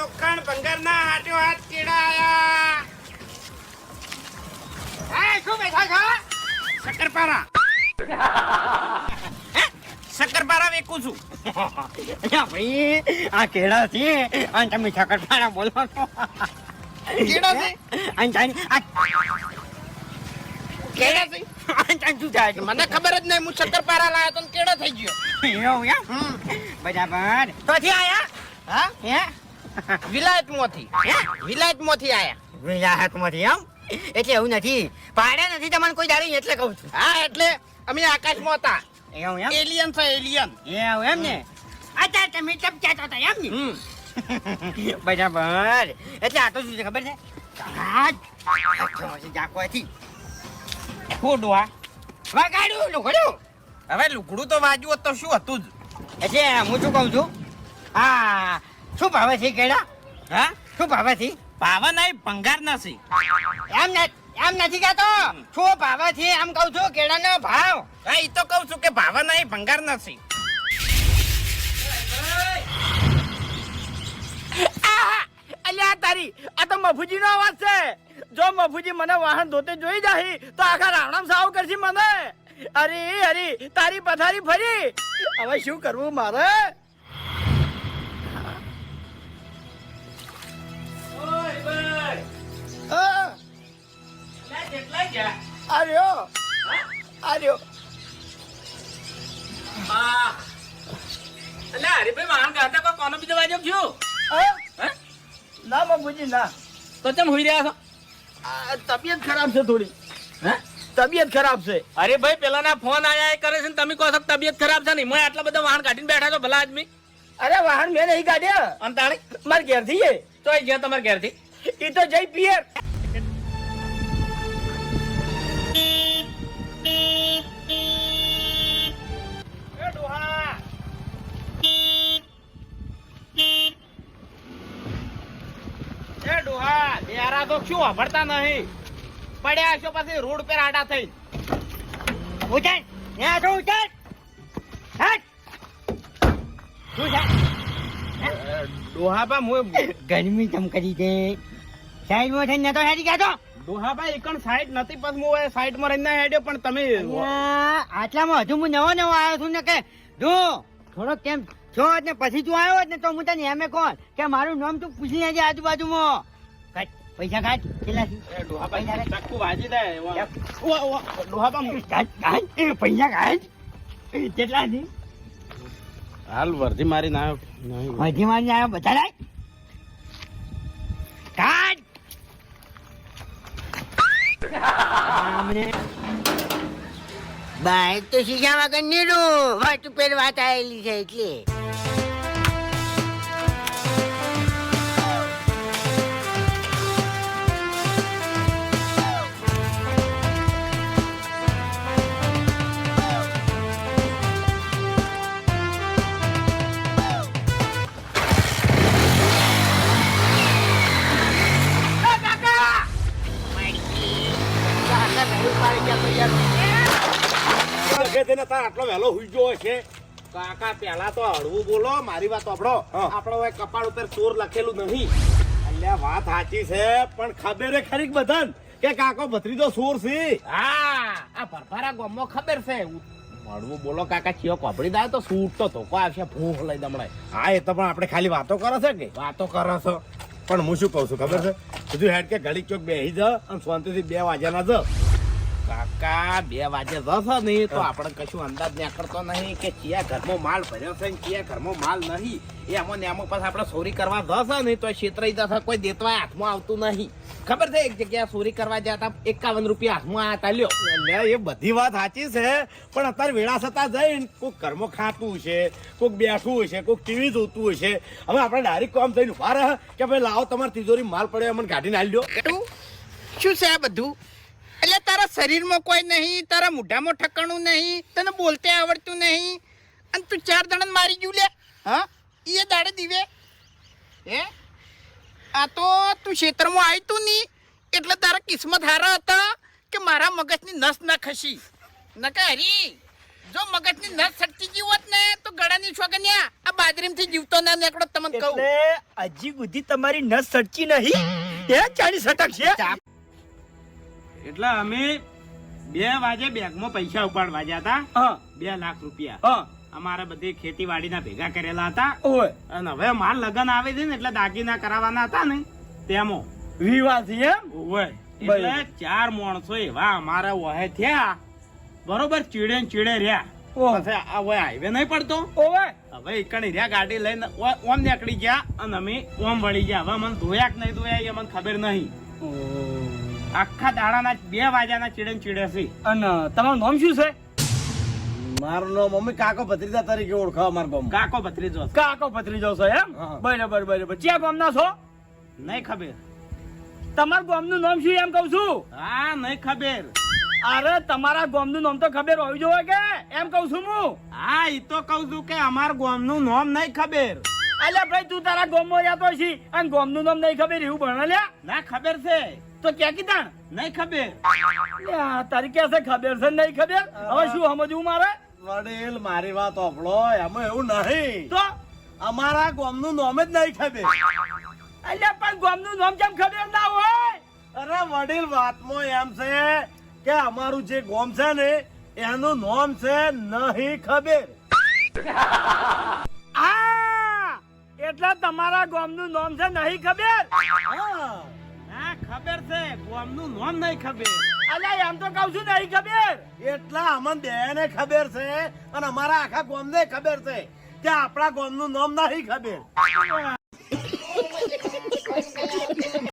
લોખંડ ભંગારના હાટો હાથ કેળા આયા હા શું બેઠા છો? શક્કરપારા. શક્કરપારા વેકું છું. અલ્યા ભાઈ આ કેળા છે. અને તમે શક્કરપારા બોલો છો. કેળા છે? અને તારી આ કેળા છે? મને ખબર જ નહીં હું શક્કરપારા લાયો તો કેળો થઈ ગયો. એવું? બરાબર. આયા? હા? હે? વિલાયતમાંથી વિલાયતમાંથી આયા. વિલાહતમાંથી એમ? એટલે એવું નથી. પાડે નથી તમને કોઈ દાડી એટલે કહું છું. હા એટલે અમે આકાશમાં હતા. એવું એમ? એલિયન છે એલિયન એવું એમ ને? અત્યારે તમે ચપચાતા હતા એમ ને? બરાબર. એટલે આ તો શું છે ખબર છે? જાકવાથી ખોડું ખોડવા વગાડ્યું લુગડ્યું હવે લુગડું તો વાજ્યું તો શું હતું જ? એટલે હું શું કહું છું? હા શું ભાવે છે કેળા? હા? શું ભાવે છે? ભાવા નહીં ભંગાર નથી. એમ ને એમ નથી કહેતો. શું ભાવે છે? એમ કહું છું કેળાનો ભાવ. હા એ તો કહું છું કે ભાવા નહીં ભંગાર નથી. અલ્યા તારી આ તો મફુજીનો અવાજ છે. જો મફુજી મને વાહન ધોતે જોઈ જાહી તો આખા રાવણામ સાવ કરશે મને. અરે અરે તારી પથારી ફરી. હવે શું કરવું મારે? હા? ના બાપુજી ના. તો ચમ હોઈ રહ્યા છો? તબિયત ખરાબ છે થોડી. હે? તબિયત ખરાબ છે. અરે ભાઈ પેલાના ફોન આયા એ કરે છે ને તમે કહો છો તબિયત ખરાબ છે ને? મેં આટલા બધા વાહન કાઢીને બેઠા છો ભલા આદમી. અરે વાહન મેં નહીં કાઢ્યા. અને તાણી મારે ઘેરથી એ તો ગયા તમારા ઘેરથી. એ તો જઈ પિયર. યારા તો શું વાપરતા નહીં? પડ્યા છો પછી રોડ પર આડા થઈ. ઉચેન ત્યાં છો ઉચેન ડોહાબા હું ગરમી તમ કરી દે સાઈડમાં થઈને તો હેડી ગયા ડોહાબા એકણ સાઈડ નથી પછી હું સાઈડમાં રહીને હેડ્યો પણ તમે આટલામાં હજુ હું નવો નવો આવ્યો છું ને કે જો થોડોક કેમ છો ને પછી તું આવ્યો ને તો હું તને એમે કોણ કે મારું નામ તું પૂછી લેજે આજુબાજુમાં. પૈસા કાઢ કેટલા છે? પૈસા કાઢ. કેટલા છે? હાલ વર્ધી મારી ના વર્ધી મારી આવ્યો બધા લાય કાઢ બાઈક તો શીશા વગર નીરું વાત ઉપર વાત આવેલી છે એટલે. આટલો વહેલો હુઈ ગયો છે કાકા પેલા તો હળવું બોલો મારી વાત આપણો હવે કપાળ ઉપર ચોર લખેલું નહીં એટલે વાત સાચી છે. પણ ખબર ખરી બધાને કે કાકો ભત્રીજો સોર છે હા. આ ભરભરા ગામમાં ખબર છે હળવું બોલો કાકા ચિયો કોપડી દાવ તો સૂટ તો ધોકો આવશે ભૂખ લઈ દમણાય હા. એ તો પણ આપણે ખાલી વાતો કરો છે કે વાતો કરો છો પણ હું શું કહું છું? ખબર છે? બધું હેડ કે ઘડી ચોક બેસી જ અને શાંતિથી બે વાગ્યાના જ કાકા બે વાગે જશો ને તો આપણે કશું અંદાજ નહીં કરતો નહીં કે ચિયા ઘરમાં માલ ભર્યો છે ને ચિયા ઘરમાં માલ નહીં. એ આમાં ને આમાં પાછા આપણે ચોરી કરવા જશે ને તો છેતરાઈ જશે કોઈ દેતવા હાથમાં આવતું નહીં. ખબર છે એક જગ્યાએ ચોરી કરવા જતા હતા એકાવન રૂપિયા હાથમાં આયા લ્યો. એ બધી વાત સાચી છે પણ અત્યારે વેળા થતા જઈને કોઈક ઘરમાં ખાતું છે કોઈક બેઠું હશે કોઈક ટીવી જોતું હશે. હવે આપણે ડાયરેક્ટ કામ થઈને ઊભા રહે કે ભાઈ લાવો તમારી તિજોરી માલ પડ્યો અમને કાઢીને આવી લ્યો. શું છે આ બધું? શરીરમાં કોઈ નહીં તારા મોઢામાં ઠકાણું નહીં તને બોલતે આવડતું નહીં. અને તું ચાર જણાને મારી ગયું લે હા? એ દાડે દીવે. હે? આ તો તું ક્ષેત્રમાં આવી તું નહીં એટલે તારા કિસ્મત હારા હતા કે મારા મગજની નસ ના ખસી. નકા હરી જો મગજની નસ સટકી ગઈ હોત ને તો ગળાની છોકન્યા આ બાજરીમાંથી જીવતો ના નીકળો તમને કહું. એટલે હજી સુધી તમારી નસ સટકી નહીં? એ ચાલી સટક છે. એટલે અમે બે વાગે બેગમાં પૈસા ઉપાડવા ગયા હતા. બે લાખ રૂપિયા. અમારે બધી ખેતીવાડીના ભેગા કરેલા હતા. અને હવે માલ લગન આવે છે ને એટલે દાગીના કરાવવાના હતા ને તેમો. વિવાહથી એમ? એટલે ચાર માણસો એવા અમારા વહે થયા. બરોબર ચીડે ચીડે રહ્યા. આ હાઈવે નહીં પડતો. હવે એકણી રહ્યા ગાડી લઈને ઓમ નીકળી ગયા અને અમે ઓમ વળી ગયા. હવે મને ધોયા કે નહીં ધોયા એ મને ખબર નહીં. આખા દાડાના બે વાજાના ચીડે ને ચીડે છે. અને તમારું નામ શું છે? મારું નામ મમ્મી કાકો ભત્રીજા તરીકે ઓળખાવ મારા ગામમાં. કાકો ભત્રીજો. કાકો ભત્રીજો છે એમ? હા. બરાબર બરાબર. ક્યાં ગામના છો? નહીં ખબર. તમારા ગામનું નામ શું એમ કહું છું? હા નહીં ખબર. અરે તમારા ગામનું નામ તો ખબર હોવી જોઈએ કે? એમ કહું છું હું. હા ઈ તો કઉ છું કે અમાર ગામનું નામ નહીં ખબર. અલ્યા ભાઈ તું તારા ગામમાં રહેતો છી અને ગામનું નામ નહીં ખબર એવું ભણે લ્યા ના ખબર છે. તો ક્યાં કીધા નહીં ખબર. તારી ક્યાં છે? ખબર છે નહીં ખબર? હવે શું સમજવું મારે? વડીલ મારી વાત ઓફળો એમાં એવું નહીં. તો? અમારા ગોમનું નામ જ નહીં ખબર. એટલે પણ ગામનું નામ કેમ ખબર ના હોય? અરે વડીલ વાતમાં એમ છે કે અમારું જે ગોમ છે ને એનું નામ છે નહીં ખબર. આ એટલે તમારા ગોમનું નામ છે નહીં ખબર? હા. ખબર છે? ગોમનું નામ નહીં ખબર. અલ્યા એમ તો કહું છું નહીં ખબર. એટલા અમન બેને ખબર છે અને અમારા આખા ગામને ખબર છે કે આપણા ગોમનું નામ નહીં ખબર.